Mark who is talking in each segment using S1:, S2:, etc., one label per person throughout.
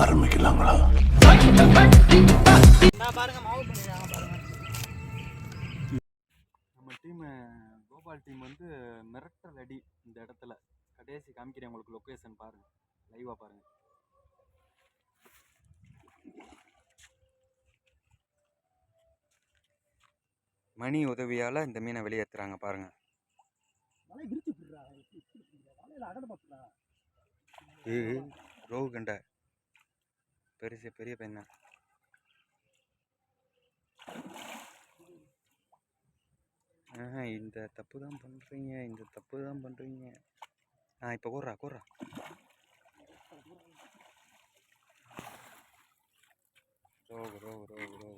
S1: ஆரம்பிக்கலாங்களா?
S2: நான் பாருங்க மாவு பண்ணிடுறாங்க பாருங்க
S3: நம்ம டீம் கோபால் டீம் வந்து மிரட்டல் அடி இந்த இடத்துல. கடைசி காமிக்கிறேன் உங்களுக்கு லொக்கேஷன் பாருங்க. லைவாக பாருங்க. மணி உதவியால் இந்த மீனை வெளியேற்றுறாங்க பாருங்க.
S2: மலை விரிச்சு விடுறா வலையில அகட பார்த்துடா
S3: ஏ ரோகு கண்ட பெருசு பெரிய பையன் தான். இந்த தப்பு தான் பண்ணுறீங்க இந்த தப்பு தான் பண்ணுறீங்க ஆ இப்போ கூடுறா கூடுறா ரோ ரோ ரோகு ரோகு ரோகு ரோகு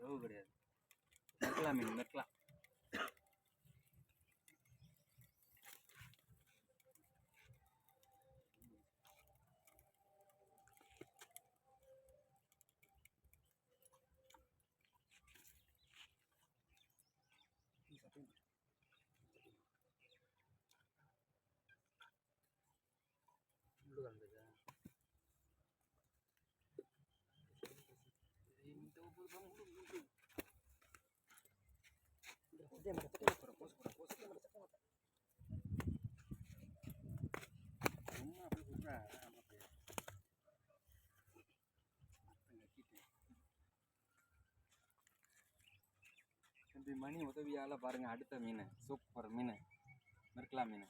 S3: ரோகு கிடையாது மெர்க்கலாம் மீன் மெர்க்கலாம் சும்மா அப்படியே குடுறா, ஆமா அப்படியே. தம்பி மணி உதவியால் பாருங்கள் அடுத்த மீன் சூப்பர் மீன் மெர்க்கலா மீன்